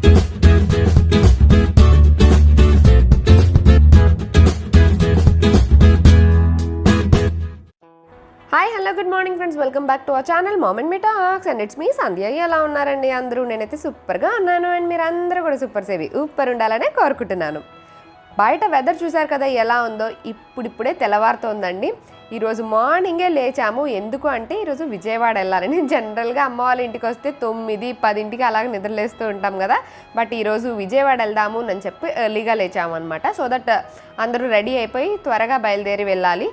Hi hello good morning friends welcome back to our channel mom and me talks and it's me Sandhya ఎలా ఉన్నారండి అందరూ? నేనైతే సూపర్గా ఉన్నాను అండ్ మీరు అందరూ కూడా సూపర్ సేవి ఊపర్ ఉండాలనే కోరుకుంటున్నాను. బయట వెదర్ చూసారు కదా ఎలా ఉందో? ఇప్పుడిప్పుడే తెల్లవారుతోందండి. ఈరోజు మార్నింగే లేచాము. ఎందుకు అంటే ఈరోజు విజయవాడ వెళ్ళాలని జనరల్గా అమ్మ వాళ్ళ ఇంటికి వస్తే తొమ్మిది పదింటికి అలాగే నిద్రలేస్తూ ఉంటాం కదా. బట్ ఈరోజు విజయవాడ వెళ్దాము అని చెప్పి ఎర్లీగా లేచాము అనమాట సో దట్ అందరూ రెడీ అయిపోయి త్వరగా బయలుదేరి వెళ్ళాలి.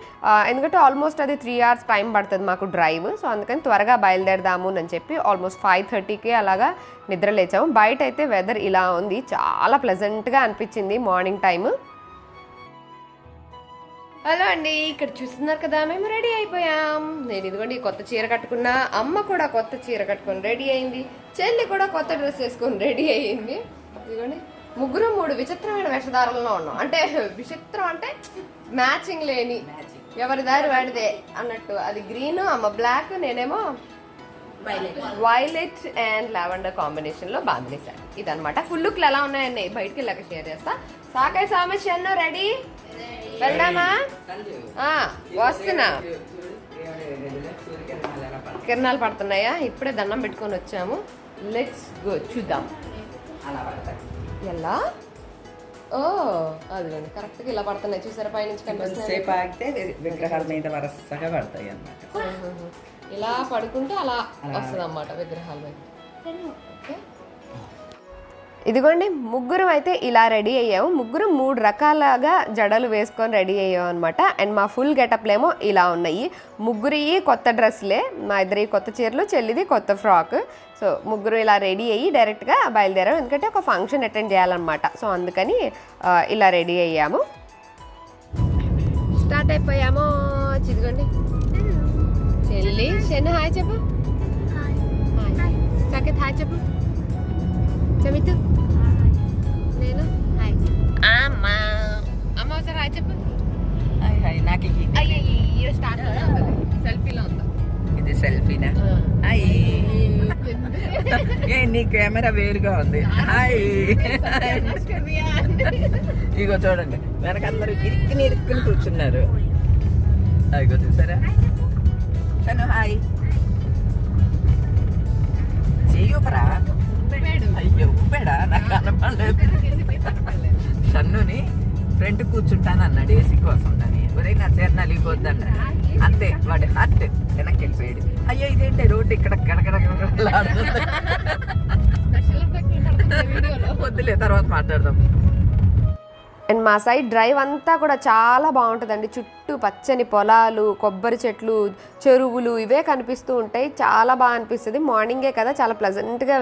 ఎందుకంటే ఆల్మోస్ట్ అది త్రీ అవర్స్ టైం పడుతుంది మాకు డ్రైవ్. సో అందుకని త్వరగా బయలుదేరదాము అని చెప్పి ఆల్మోస్ట్ ఫైవ్ థర్టీకి అలాగా నిద్ర లేచాము బయట అయితే వెదర్ ఇలా ఉంది. చాలా ప్లెజెంట్గా అనిపించింది మార్నింగ్ టైము. హలో అండి ఇక్కడ చూస్తున్నారు కదా మేము రెడీ అయిపోయాం. నేను ఇదిగోండి కొత్త చీర కట్టుకున్నా. అమ్మ కూడా కొత్త చీర కట్టుకొని రెడీ అయింది. చెల్లి కూడా కొత్త డ్రెస్ వేసుకొని రెడీ అయ్యింది ఇదిగోండి ముగ్గురు మూడు విచిత్రమైన వేషధారంలో ఉన్నాం. అంటే విచిత్రం అంటే మ్యాచింగ్ లేని ఎవరి దారి వాడిదే అన్నట్టు. అది గ్రీన్ అమ్మ బ్లాక్ నేనేమో వైలెట్ అండ్ లావెండర్ కాంబినేషన్లో బాగుంది సార్. ఇదనమాట ఫుల్ లుక్లు ఎలా ఉన్నాయండి బయటకి వెళ్ళాక షేర్ చేస్తా. సాకాయ సామస్యను రెడీ? వెళ్దామా? ఆ, వస్తున్నా. కిరణాలు పడుతున్నాయా? ఇప్పుడే దండం పెట్టుకొని వచ్చాము. లెట్స్ గో చూద్దాం. ఎలా? ఓ అదిగోండి కరెక్ట్గా ఇలా పడుతున్నాయి. చూసారా? కనిపిస్తున్నాయి. విగ్రహాల మీద వరుసగా పడతాయి అన్నమాట. ఇలా పడుకుంటే అలా వస్తుంది అన్నమాట విగ్రహాల మీద. ఓకే. ఇదిగోండి ముగ్గురు అయితే ఇలా రెడీ అయ్యాము ముగ్గురు మూడు రకాలుగా జడలు వేసుకొని రెడీ అయ్యాం అనమాట అండ్ మా ఫుల్ గెటప్లేమో ఇలా ఉన్నాయి. ముగ్గురి కొత్త డ్రెస్లే మా ఇద్దరి కొత్త చీరలు చెల్లిది కొత్త ఫ్రాక్. సో ముగ్గురు ఇలా రెడీ అయ్యి డైరెక్ట్గా బయలుదేరాం. ఎందుకంటే ఒక ఫంక్షన్ అటెండ్ చేయాలన్నమాట. సో అందుకని ఇలా రెడీ అయ్యాము. స్టార్ట్ అయిపోయాము చిదిగోండి. చెల్లి శని హాయ్ చెప్పు. హాయ్. సకిత్ హాయ్ చెప్పు. చమితు నేను. హాయ్ అమ్మా. అమ్మ ఒకసారి హాయ్ చెప్పు. Hi hi. నాకు అయ్యో స్టార్ట్ సెల్ఫీలో ఉందా? ఇది సెల్ఫీనా? హాయ్. ఏ నీ కెమెరా వేరుగా ఉంది. హాయ్. ఇగో చూడండి. వెనకందరూ ఇరుక్కుని ఇరుక్కుని కూర్చున్నారు. ఇగో చూసారా? తను హాయ్. చెయ్యూపరా అయ్యో ఊపాడా నాకు కనపడలేదు షన్నుని ఫ్రంట్ కూర్చుంటాను అన్నాడు ఏసీ కోసం అని ఒరే నా చీర నలిగిపోద్దన్నాడు అంతే వాడి హార్ట్ వెనక్కి వెళ్ళిపోయాడు అయ్యో ఇదేంటి రోడ్డు ఇక్కడ వద్దులే తర్వాత మాట్లాడదాం. అండ్ మా సైడ్ డ్రైవ్ అంతా కూడా చాలా బాగుంటుందండి. చుట్టూ చుట్టూ పచ్చని పొలాలు కొబ్బరి చెట్లు చెరువులు ఇవే కనిపిస్తూ ఉంటాయి. చాలా బాగా అనిపిస్తుంది. మార్నింగే కదా చాలా ప్లజెంట్గా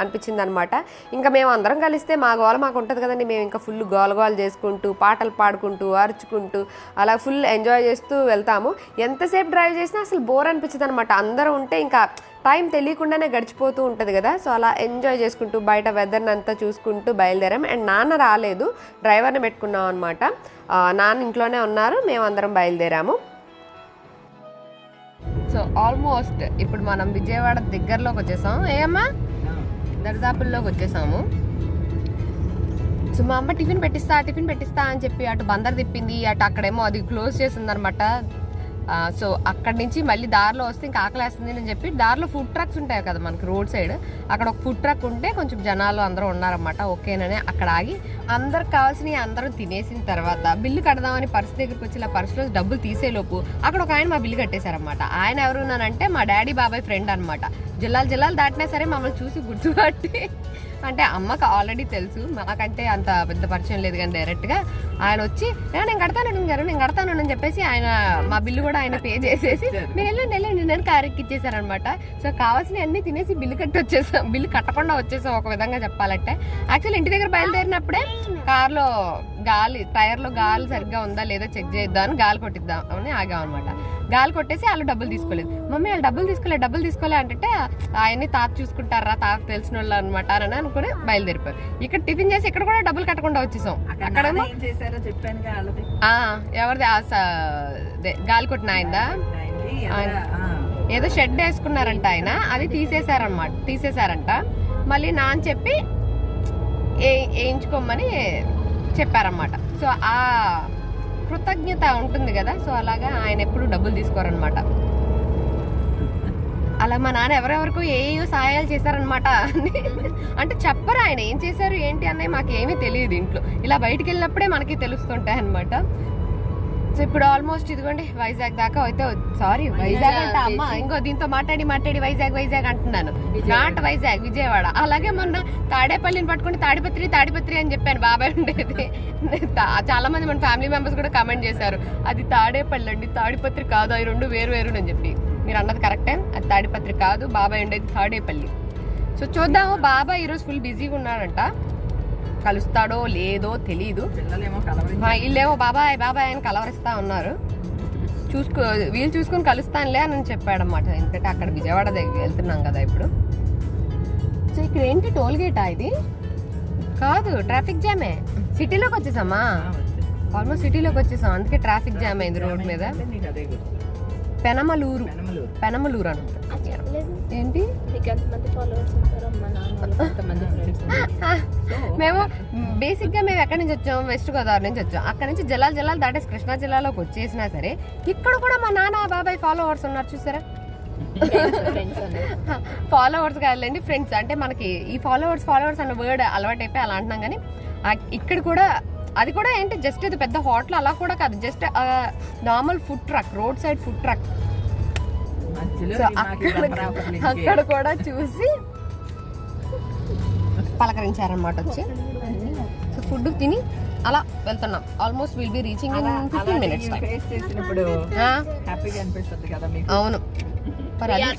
అనిపించింది అనమాట ఇంకా మేము అందరం కలిస్తే మా గోల మాకు ఉంటుంది కదండి. మేము ఇంకా ఫుల్ గోల గోల చేసుకుంటూ పాటలు పాడుకుంటూ అరుచుకుంటూ అలా ఫుల్ ఎంజాయ్ చేస్తూ వెళ్తాము. ఎంతసేపు డ్రైవ్ చేసినా అసలు బోర్ అనిపించదు అనమాట అందరూ ఉంటే ఇంకా టైం తెలియకుండానే గడిచిపోతూ ఉంటుంది కదా. సో అలా ఎంజాయ్ చేసుకుంటూ బయట వెదర్ని అంతా చూసుకుంటూ బయలుదేరాం అండ్ నాన్న రాలేదు. డ్రైవర్ని పెట్టుకున్నాం అనమాట నాన్న ఇంట్లోనే ఉన్నారు. మేము అందరం బయలుదేరాము. సో ఆల్మోస్ట్ ఇప్పుడు మనం విజయవాడ దగ్గరలోకి వచ్చేసాం. ఏమ్మా దరిదాపుల్లోకి వచ్చేసాము. సో మా అమ్మ టిఫిన్ పెట్టిస్తా టిఫిన్ పెట్టిస్తా అని చెప్పి అటు బందర్ తిప్పింది. అటు అక్కడేమో అది క్లోజ్ చేసిందనమాట. సో అక్కడి నుంచి మళ్ళీ దారిలో వస్తే ఇంకా ఆకలేస్తుంది అని చెప్పి దారిలో ఫుడ్ ట్రక్స్ ఉంటాయి కదా మనకి రోడ్ సైడ్ అక్కడ ఒక ఫుడ్ ట్రక్ ఉంటే కొంచెం జనాలు అందరూ ఉన్నారన్నమాట ఓకేనని అక్కడ ఆగి అందరికి కావాల్సినవి అందరూ తినేసిన తర్వాత బిల్లు కడదామని పర్స్ దగ్గరికి వచ్చి ఇలా పర్సులో డబ్బులు తీసేలోపు అక్కడ ఒక ఆయన మా బిల్లు కట్టేశారనమాట ఆయన ఎవరున్నానంటే మా డాడీ బాబాయ్ ఫ్రెండ్ అనమాట జిల్లాలు జిల్లాలు దాటినా సరే మమ్మల్ని చూసి గుర్తుపట్టి అంటే అమ్మకు ఆల్రెడీ తెలుసు మాకంటే అంత పెద్ద పరిచయం లేదు కానీ డైరెక్ట్గా ఆయన వచ్చి నేను కడతాను గారు నేను కడతాను అని చెప్పేసి ఆయన మా బిల్లు కూడా ఆయన పే చేసేసి మీరు వెళ్ళండి వెళ్ళండి నేను కారు ఎక్కిచ్చేసారనమాట సో కావాల్సిన అన్ని తినేసి బిల్లు కట్టి వచ్చేసాం బిల్లు కట్టకుండా వచ్చేసాం ఒక విధంగా చెప్పాలంటే. యాక్చువల్ ఇంటి దగ్గర బయలుదేరినప్పుడే కార్లో గాలి టైర్లో గాలి సరిగ్గా ఉందా లేదా చెక్ చేద్దాం గాలి కొట్టిద్దాం అని ఆగాం అనమాట గాలి కొట్టేసి వాళ్ళు డబ్బులు తీసుకోలేదు. మమ్మీ వాళ్ళు డబ్బులు తీసుకోలే డబ్బులు తీసుకోలే అంటే ఆయన్ని తాత చూసుకుంటారా? తాత తెలిసిన వాళ్ళు అనమాట అని అనుకుని బయలుదేరిపోయారు. ఇక్కడ టిఫిన్ చేసి ఇక్కడ కూడా డబ్బులు కట్టకుండా వచ్చేసాం. అక్కడ ఎవరిది? గాలి కొట్టిన ఆయనదా. ఏదో షెడ్ వేసుకున్నారంట ఆయన. అది తీసేశారనమాట తీసేశారంట. మళ్ళీ నా అని చెప్పి ఏ- వేయించుకోమని చెప్పారన్నమాట. సో ఆ కృతజ్ఞత ఉంటుంది కదా సో అలాగా ఆయన ఎప్పుడు డబ్బులు తీసుకోరనమాట అలా మా నాన్న ఎవరెవరికో ఏ సహాయాలు చేశారనమాట అంటే చెప్పరు ఆయన ఏం చేశారు ఏంటి అన్నవి మాకు ఏమీ తెలియదు ఇంట్లో. ఇలా బయటికి వెళ్ళినప్పుడే మనకి తెలుస్తుంటాయి అనమాట సో ఇప్పుడు ఆల్మోస్ట్ ఇదిగోండి వైజాగ్ దాకా అయితే సారీ వైజాగ్ అంట అమ్మ ఇంకో దీంతో మాట్లాడి మాట్లాడి వైజాగ్ వైజాగ్ అంటున్నాను. నాట్ వైజాగ్ విజయవాడ. అలాగే మొన్న తాడేపల్లిని పట్టుకుని తాడిపత్రి తాడిపత్రి అని చెప్పాను బాబాయ్ ఉండేది. చాలా మంది మన ఫ్యామిలీ మెంబర్స్ కూడా కమెంట్ చేశారు. అది తాడేపల్లి అండి తాడిపత్రి కాదు అవి రెండు వేరు వేరు అని చెప్పి. మీరు అన్నది కరెక్టే అది తాడిపత్రి కాదు బాబాయ్ ఉండేది తాడేపల్లి. సో చూద్దాము బాబాయ్ ఈరోజు ఫుల్ బిజీగా ఉన్నాడంట. కలుస్తాడో లేదో తెలీదు. పిల్లలేమో కలవరించి మా ఇల్లేమో బాబాయ్ బాబాయ్ అని కలవరిస్తా ఉన్నారు. చూసుకో వీలు చూసుకొని కలుస్తానులే అని చెప్పాడన్నమాట. ఎందుకంటే అక్కడ విజయవాడ దగ్గర వెళ్తున్నాం కదా ఇప్పుడు. సో ఇక్కడ ఏంటి టోల్ గేటా ఇది? కాదు ట్రాఫిక్ జామే. సిటీలోకి వచ్చేసామా? ఆల్మోస్ట్ సిటీలోకి వచ్చేసాం. అందుకే ట్రాఫిక్ జామ్ అయింది రోడ్ మీద. పెనమలూరు. పెనమలూరు. పెనమలూరు అని ఏంటి? మేము బేసిక్గా మేము ఎక్కడి నుంచి వచ్చాం? వెస్ట్ గోదావరి నుంచి వచ్చాం. అక్కడ నుంచి జలాలు జలాలు దాటేసి కృష్ణా జిల్లాలోకి వచ్చేసినా సరే ఇక్కడ కూడా మా నాన్న బాబాయ్ ఫాలోవర్స్ ఉన్నారు చూసారా? ఫాలోవర్స్ కాదులేండి ఫ్రెండ్స్ అంటే మనకి ఈ ఫాలోవర్స్ ఫాలోవర్స్ అన్న వర్డ్ అలవాటు అయిపోయి అలా అంటున్నాం కానీ ఇక్కడ కూడా అది కూడా ఏంటి జస్ట్ ఇది పెద్ద హోటల్ అలా కూడా కాదు just normal food truck roadside food truck అక్కడ కూడా చూసి పలకరించారనమాట వచ్చి. సో ఫుడ్ తిని అలా వెళ్తున్నాం. Almost will be reaching in fifteen minutes అవును.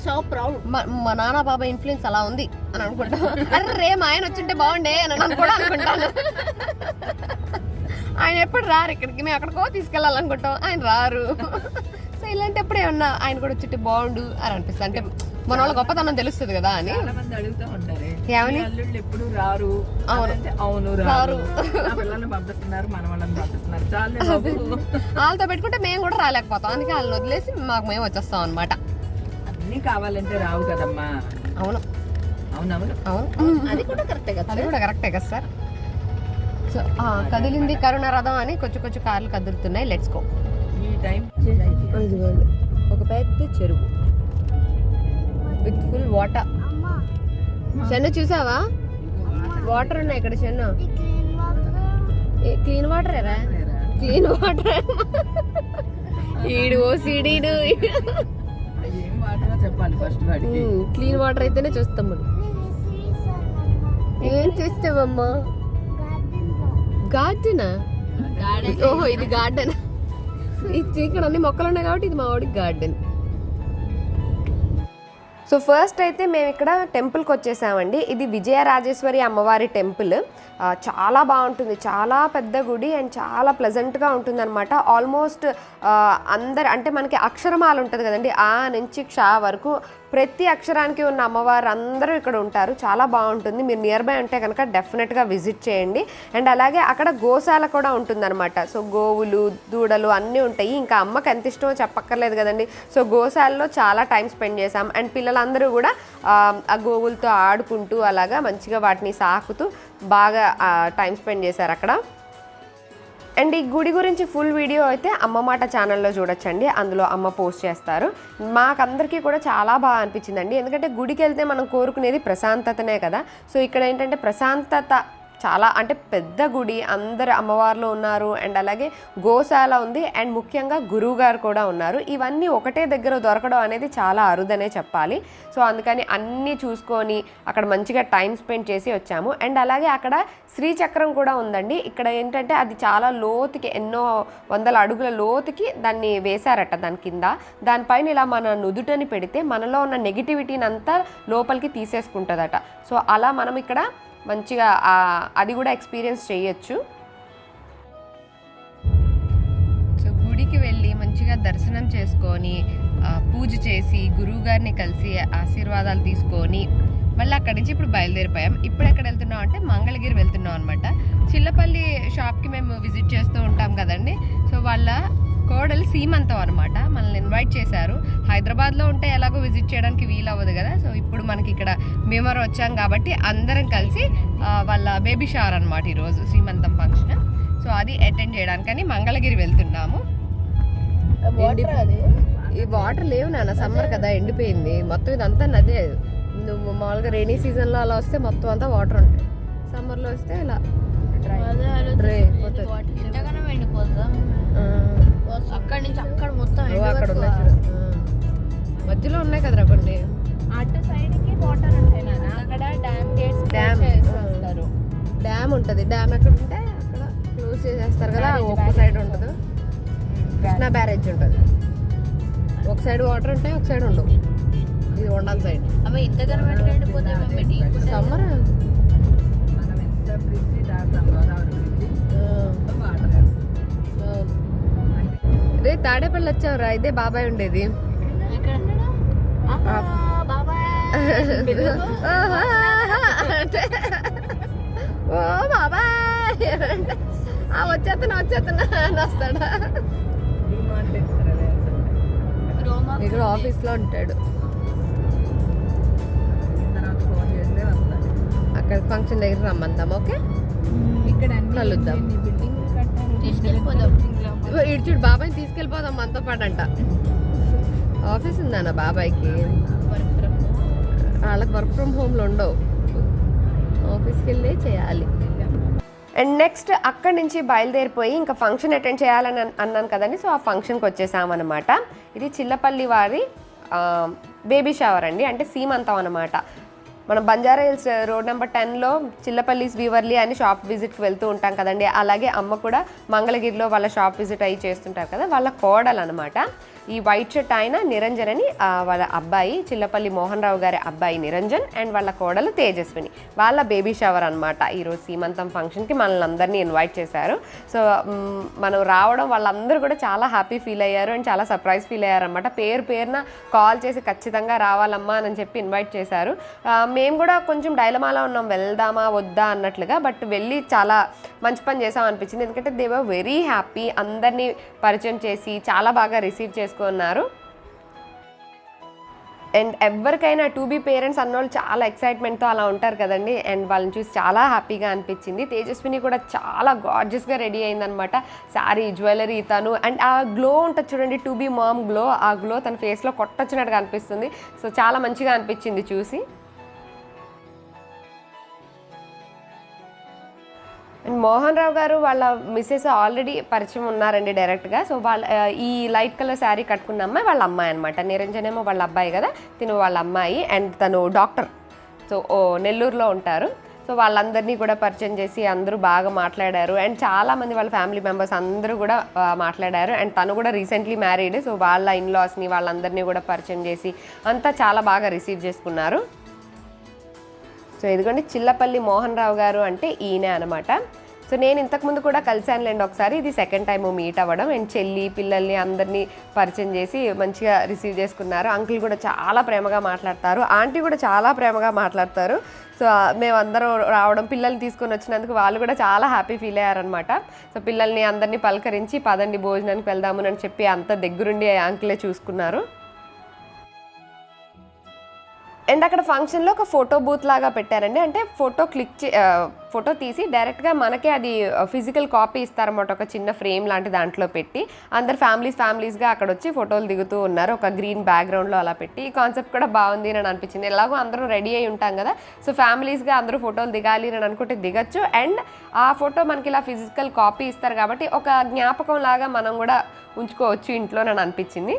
సో ప్రౌడ్ మా- నాన్న బాబా ఇన్ఫ్లుయెన్స్ అలా ఉంది అని అనుకుంటా. అరే రే మా ఆయన వచ్చింటే బాగుండే అని నేను కూడా అనుకుంటాను. ఆయన ఎప్పుడు రారు ఇక్కడికి? మేము ఎక్కడికో తీసుకెళ్ళాలనుకుంటాం. ఆయన రారు. సో ఇలాంటప్పుడు ఏమన్నా ఆయన కూడా వచ్చింటే బాగుండు అని అనిపిస్తుంది? అంటే మన వాళ్ళ గొప్పతనం తెలుస్తుంది కదా అని. ఏమని? ఎప్పుడు రారు? అవును. రారు. వాళ్ళతో పెట్టుకుంటే మేము కూడా రాలేకపోతాం. అందుకే వాళ్ళని వదిలేసి మాకు మేము వచ్చేస్తాం అనమాట అన్ని కావాలంటే రావు కదమ్మా. అవును. అవునవును అవును. అది కూడా కరెక్టే కదా అది కూడా కరెక్టే కదా సార్. సో ఆ, కదిలింది కరుణ రథం అని కొంచెం కొంచెం కార్లు కదులుతున్నాయి. లెట్స్ గో ఈ టైం ఇదిగోండి ఒక పెద్ద చెరువు. విత్ ఫుల్ వాటర్ చెన్ను చూసావా? వాటర్ ఉన్నాయి ఇక్కడ చెన్ను క్లీన్ వాటర్ ఎరా క్లీన్ వాటర్ ఈడు ఓ సిడీడు. ఏం వాటరో చెప్పాలి ఫస్ట్ వాడికి. క్లీన్ వాటర్ అయితేనే చూస్తాం మనం. ఏం చేస్తావమ్మా? గార్డెనా? ఓహో ఇది గార్డెన్. ఇక్కడ అన్ని మొక్కలు ఉన్నాయి కాబట్టి ఇది మా వాడికి గార్డెన్. సో ఫస్ట్ అయితే మేము ఇక్కడ టెంపుల్కి వచ్చేసామండి. ఇది విజయరాజేశ్వరి అమ్మవారి టెంపుల్ చాలా బాగుంటుంది. చాలా పెద్ద గుడి అండ్ చాలా ప్లెజెంట్గా ఉంటుందన్నమాట. ఆల్మోస్ట్ అందరు అంటే మనకి అక్షరమాల ఉంటుంది కదండి ఆ నుంచి క్ష వరకు ప్రతి అక్షరానికి ఉన్న అమ్మవారు అందరూ ఇక్కడ ఉంటారు. చాలా బాగుంటుంది. మీరు నియర్ బై ఉంటే కనుక డెఫినెట్గా విజిట్ చేయండి. అండ్ అలాగే అక్కడ గోశాల కూడా ఉంటుందన్నమాట. సో గోవులు దూడలు అన్నీ ఉంటాయి. ఇంకా అమ్మకి ఎంత ఇష్టమో చెప్పక్కర్లేదు కదండి. సో గోశాలలో చాలా టైం స్పెండ్ చేసాం అండ్ పిల్లలందరూ కూడా ఆ గోవులతో ఆడుకుంటూ అలాగా మంచిగా వాటిని సాకుతూ బాగా టైం స్పెండ్ చేశారు అక్కడ. అండ్ ఈ గుడి గురించి ఫుల్ వీడియో అయితే అమ్మ మాట ఛానల్లో చూడొచ్చండి. అందులో అమ్మ పోస్ట్ చేస్తారు. మాకందరికీ కూడా చాలా బాగా అనిపించిందండి. ఎందుకంటే గుడికి వెళ్తే మనం కోరుకునేది ప్రశాంతతనే కదా. సో ఇక్కడ ఏంటంటే ప్రశాంతత చాలా అంటే పెద్ద గుడి అందరు అమ్మవార్లు ఉన్నారు అండ్ అలాగే గోశాల ఉంది అండ్ ముఖ్యంగా గురువు గారు కూడా ఉన్నారు. ఇవన్నీ ఒకటే దగ్గర దొరకడం అనేది చాలా అరుదనే చెప్పాలి. సో అందుకని అన్నీ చూసుకొని అక్కడ మంచిగా టైం స్పెండ్ చేసి వచ్చాము. అండ్ అలాగే అక్కడ శ్రీచక్రం కూడా ఉందండి. ఇక్కడ ఏంటంటే అది చాలా లోతుకి ఎన్నో వందల అడుగుల లోతుకి దాన్ని వేశారట దాని కింద. దానిపైన ఇలా మన నుదుటని పెడితే మనలో ఉన్న నెగిటివిటీని అంతా లోపలికి తీసేసుకుంటుందట. సో అలా మనం ఇక్కడ మంచిగా అది కూడా ఎక్స్పీరియన్స్ చేయొచ్చు. సో గుడికి వెళ్ళి మంచిగా దర్శనం చేసుకొని పూజ చేసి గురువు గారిని కలిసి ఆశీర్వాదాలు తీసుకొని మళ్ళీ అక్కడి నుంచి ఇప్పుడు బయలుదేరిపోయాం. ఇప్పుడు ఎక్కడ వెళ్తున్నాం అంటే మంగళగిరి వెళ్తున్నాం అనమాట చిల్లపల్లి షాప్కి మేము విజిట్ చేస్తూ ఉంటాం కదండి. సో వాళ్ళ కోడలు సీమంతం అనమాట మనల్ని ఇన్వైట్ చేశారు. హైదరాబాద్లో ఉంటే ఎలాగో విజిట్ చేయడానికి వీలు అవ్వదు కదా. సో ఇప్పుడు మనకి ఇక్కడ భీమవరం వచ్చాం కాబట్టి అందరం కలిసి వాళ్ళ బేబీ షవర్ అనమాట ఈరోజు శ్రీమంతం ఫంక్షన్ సో అది అటెండ్ చేయడానికని మంగళగిరి వెళ్తున్నాము. ఈ వాటర్ లేవు నాన్న సమ్మర్ కదా ఎండిపోయింది. మొత్తం ఇదంతా నదే. నువ్వు మామూలుగా రెయినీ సీజన్లో అలా వస్తే మొత్తం అంతా వాటర్ ఉంటాయి సమ్మర్లో వస్తే ఇలా. అక్కడి నుంచి అక్కడ మొత్తం అక్కడ ఉన్నాయి. మధ్యలో ఉన్నాయి కదరా కొన్ని. అటు సైడ్కి వాటర్ ఉంటాయి నాన్న. అక్కడ డ్యామ్ గేట్స్. చేసేస్తారు. డ్యామ్ ఉంటుంది. డ్యామ్ ఎక్కడ ఉంటే అక్కడ క్లోజ్ చేసేస్తారు కదా. barrage. సైడ్ ఉంటుంది. కృష్ణా బ్యారేజ్. ఉంటుంది. ఒక సైడ్ వాటర్ ఉంటాయి ఒక సైడ్ ఉండవు. ఇది ఉండాలి సైడ్. అవి డీప్ సమ్మర్ తాడేపల్లి వచ్చావురా ఇదే బాబాయ్ ఉండేది. ఓ బాబాయ్. వచ్చేస్తున్నా వచ్చేస్తున్నా అని వస్తాడా. ఇక్కడ ఆఫీస్లో ఉంటాడు. అక్కడ ఫంక్షన్ దగ్గర రమ్మందాం ఓకే? ఇక్కడ కలుద్దాం. తీసుకెళ్ళిపోదాం. ఇటు చూడు బాబాయ్ని తీసుకెళ్ళిపోదాం మనతో పాటు అంట ఆఫీస్ ఉందన్న బాబాయ్కి? వాళ్ళకి వర్క్ ఫ్రమ్ హోమ్లో ఉండవు. ఆఫీస్కి వెళ్ళి చేయాలి. అండ్ నెక్స్ట్ అక్కడి నుంచి బయలుదేరిపోయి ఇంకా ఫంక్షన్ అటెండ్ చేయాలని అన్- అన్నాను కదండి సో ఆ ఫంక్షన్కి వచ్చేసామన్నమాట. ఇది చిల్లపల్లి వారి బేబీ షవర్ అండి అంటే సీమంతం అనమాట మనం బంజారా హిల్స్ రోడ్ నెంబర్ టెన్లో చిల్లపల్లిస్ వీవర్లీ అని షాప్ విజిట్కి వెళ్తూ ఉంటాం కదండి. అలాగే అమ్మ కూడా మంగళగిరిలో వాళ్ళ షాప్ విజిట్ అయ్యి చేస్తుంటారు కదా వాళ్ళ కోడలు అనమాట ఈ వైట్ షర్ట్ ఆయన నిరంజన్ అని వాళ్ళ అబ్బాయి చిల్లపల్లి మోహన్ రావు గారి అబ్బాయి నిరంజన్ అండ్ వాళ్ళ కోడలు తేజస్విని. వాళ్ళ బేబీ షవర్ అనమాట ఈరోజు సీమంతం ఫంక్షన్కి మనల్ని అందరినీ ఇన్వైట్ చేశారు. సో మనం రావడం వాళ్ళందరూ కూడా చాలా హ్యాపీ ఫీల్ అయ్యారు అండ్ చాలా సర్ప్రైజ్ ఫీల్ అయ్యారు అనమాట పేరు పేరున కాల్ చేసి ఖచ్చితంగా రావాలమ్మా అని చెప్పి ఇన్వైట్ చేశారు. మేము కూడా కొంచెం డైలమాలో ఉన్నాం. వెళ్దామా వద్దా అన్నట్లుగా బట్ వెళ్ళి చాలా మంచి పని చేసాం అనిపించింది. ఎందుకంటే దేవర్ వెరీ హ్యాపీ అందరినీ పరిచయం చేసి చాలా బాగా రిసీవ్ చేసి చేసుకున్నారు. అండ్ ఎవరికైనా టూ బీ పేరెంట్స్ అన్నోళ్ళు చాలా ఎక్సైట్మెంట్తో అలా ఉంటారు కదండి. అండ్ వాళ్ళని చూసి చాలా హ్యాపీగా అనిపించింది. తేజస్విని కూడా చాలా గార్జియస్గా రెడీ అయిందనమాట శారీ జ్యువెలరీ తను అండ్ ఆ గ్లో ఉంటుంది చూడండి టూ బీ మామ్ గ్లో ఆ గ్లో తన ఫేస్లో కొట్టొచ్చినట్టుగా అనిపిస్తుంది. సో చాలా మంచిగా అనిపించింది చూసి. మోహన్ రావు గారు వాళ్ళ మిస్సెస్ ఆల్రెడీ పరిచయం ఉన్నారండి డైరెక్ట్గా సో వాళ్ళ ఈ లైట్ కలర్ శారీ కట్టుకున్న అమ్మాయి వాళ్ళ అమ్మాయి అనమాట నిరంజన్ ఏమో వాళ్ళ అబ్బాయి కదా తిను వాళ్ళ అమ్మాయి అండ్ తను డాక్టర్ సో ఓ నెల్లూరులో ఉంటారు. సో వాళ్ళందరినీ కూడా పరిచయం చేసి అందరూ బాగా మాట్లాడారు. అండ్ చాలా మంది వాళ్ళ ఫ్యామిలీ మెంబర్స్ అందరూ కూడా మాట్లాడారు. అండ్ తను కూడా రీసెంట్లీ మ్యారీడ్ సో వాళ్ళ ఇన్లాస్ని వాళ్ళందరినీ కూడా పరిచయం చేసి అంతా చాలా బాగా రిసీవ్ చేసుకున్నారు. సో ఇదిగోండి చిల్లపల్లి మోహన్ రావు గారు అంటే ఈయనే అనమాట సో నేను ఇంతకుముందు కూడా కలిశానులేండి ఒకసారి. ఇది సెకండ్ టైం మీట్ అవ్వడం. అండ్ చెల్లి పిల్లల్ని అందరినీ పరిచయం చేసి మంచిగా రిసీవ్ చేసుకున్నారు. అంకుల్ కూడా చాలా ప్రేమగా మాట్లాడతారు. ఆంటీ కూడా చాలా ప్రేమగా మాట్లాడతారు. సో మేమందరం రావడం పిల్లల్ని తీసుకొని వచ్చినందుకు వాళ్ళు కూడా చాలా హ్యాపీ ఫీల్ అయ్యారనమాట సో పిల్లల్ని అందరినీ పలకరించి పదండి భోజనానికి వెళ్దాము అని చెప్పి అంత దగ్గరుండి అంకులే చూసుకున్నారు. అండ్ అక్కడ ఫంక్షన్లో ఒక ఫోటో బూత్ లాగా పెట్టారండి. అంటే ఫోటో క్లిక్ చే ఫోటో తీసి డైరెక్ట్గా మనకే అది ఫిజికల్ కాపీ ఇస్తారన్నమాట. ఒక చిన్న ఫ్రేమ్ లాంటి దాంట్లో పెట్టి అందరు ఫ్యామిలీస్ ఫ్యామిలీస్గా అక్కడ వచ్చి ఫోటోలు దిగుతూ ఉన్నారు. ఒక గ్రీన్ బ్యాక్గ్రౌండ్లో అలా పెట్టి ఈ కాన్సెప్ట్ కూడా బాగుంది అని అనిపించింది. ఎలాగో అందరూ రెడీ అయి ఉంటాం కదా. సో ఫ్యామిలీస్గా అందరూ ఫోటోలు దిగాలి అని అనుకుంటే దిగచ్చు. అండ్ ఆ ఫోటో మనకి ఇలా ఫిజికల్ కాపీ ఇస్తారు కాబట్టి ఒక జ్ఞాపకం లాగా మనం కూడా ఉంచుకోవచ్చు ఇంట్లో అని అనిపించింది.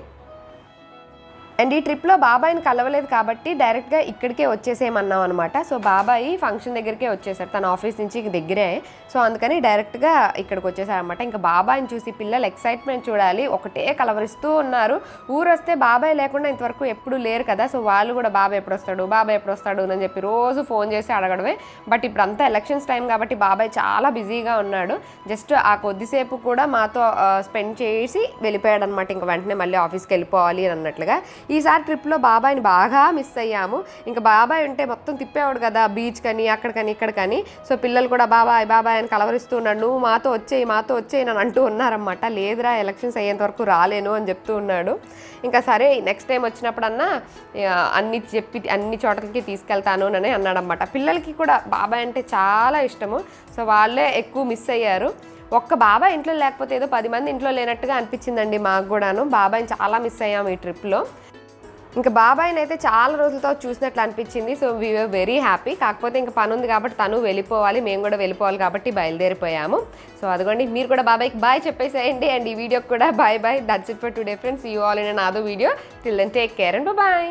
అండ్ ఈ ట్రిప్లో బాబాయ్ని కలవలేదు కాబట్టి డైరెక్ట్గా ఇక్కడికే వచ్చేసేయమన్నాం అనమాట సో బాబాయ్ ఫంక్షన్ దగ్గరికే వచ్చేసారు. తన ఆఫీస్ నుంచి దగ్గరే. సో అందుకని డైరెక్ట్గా ఇక్కడికి వచ్చేసారనమాట ఇంకా బాబాయ్ని చూసి పిల్లలు ఎక్సైట్మెంట్ చూడాలి. ఒకటే కలవరిస్తూ ఉన్నారు. ఊరు వస్తే బాబాయ్ లేకుండా ఇంతవరకు ఎప్పుడు లేరు కదా. సో వాళ్ళు కూడా బాబాయ్ ఎప్పుడు వస్తాడు బాబాయ్ ఎప్పుడు వస్తాడు అని చెప్పి రోజు ఫోన్ చేసి అడగడమే. బట్ ఇప్పుడు అంతా ఎలక్షన్స్ టైం కాబట్టి బాబాయ్ చాలా బిజీగా ఉన్నాడు. జస్ట్ ఆ కొద్దిసేపు కూడా మాతో స్పెండ్ చేసి వెళ్ళిపోయాడు అనమాట ఇంకా వెంటనే మళ్ళీ ఆఫీస్కి వెళ్ళిపోవాలి అని అన్నట్లుగా. ఈసారి ట్రిప్లో బాబాయ్ని బాగా మిస్ అయ్యాము. ఇంకా బాబాయ్ ఉంటే మొత్తం తిప్పేవాడు కదా బీచ్ కానీ అక్కడికని కానీ సో పిల్లలు కూడా బాబాయ్ బాబాయ్ అని కలవరిస్తూ ఉన్నాడు నువ్వు మాతో వచ్చేయి మాతో వచ్చేయి అని అంటూ ఉన్నారన్నమాట. లేదురా ఎలక్షన్స్ అయ్యేంత వరకు రాలేను అని చెప్తూ ఉన్నాడు. ఇంకా సరే నెక్స్ట్ టైం వచ్చినప్పుడన్నా అన్ని చెప్పి అన్ని చోట్లకి తీసుకెళ్తాను అని అన్నాడనమాట పిల్లలకి కూడా బాబాయ్ అంటే చాలా ఇష్టము. సో వాళ్ళే ఎక్కువ మిస్ అయ్యారు. ఒక్క బాబాయ్ ఇంట్లో లేకపోతే ఏదో పది మంది ఇంట్లో లేనట్టుగా అనిపించిందండి మాకు కూడాను. బాబాయ్ని చాలా మిస్ అయ్యాము ఈ ట్రిప్లో. ఇంకా బాబాయ్ని అయితే చాలా రోజులతో చూసినట్లు అనిపించింది. సో వీఆర్ వెరీ హ్యాపీ కాకపోతే ఇంకా పని ఉంది కాబట్టి తను వెళ్ళిపోవాలి మేము కూడా వెళ్ళిపోవాలి కాబట్టి బయలుదేరిపోయాము. సో అదిగోండి మీరు కూడా బాబాయ్కి బాయ్ చెప్పేసేయండి. అండ్ ఈ వీడియోకి కూడా bye bye that's it for today friends you all in another video till then take care and bye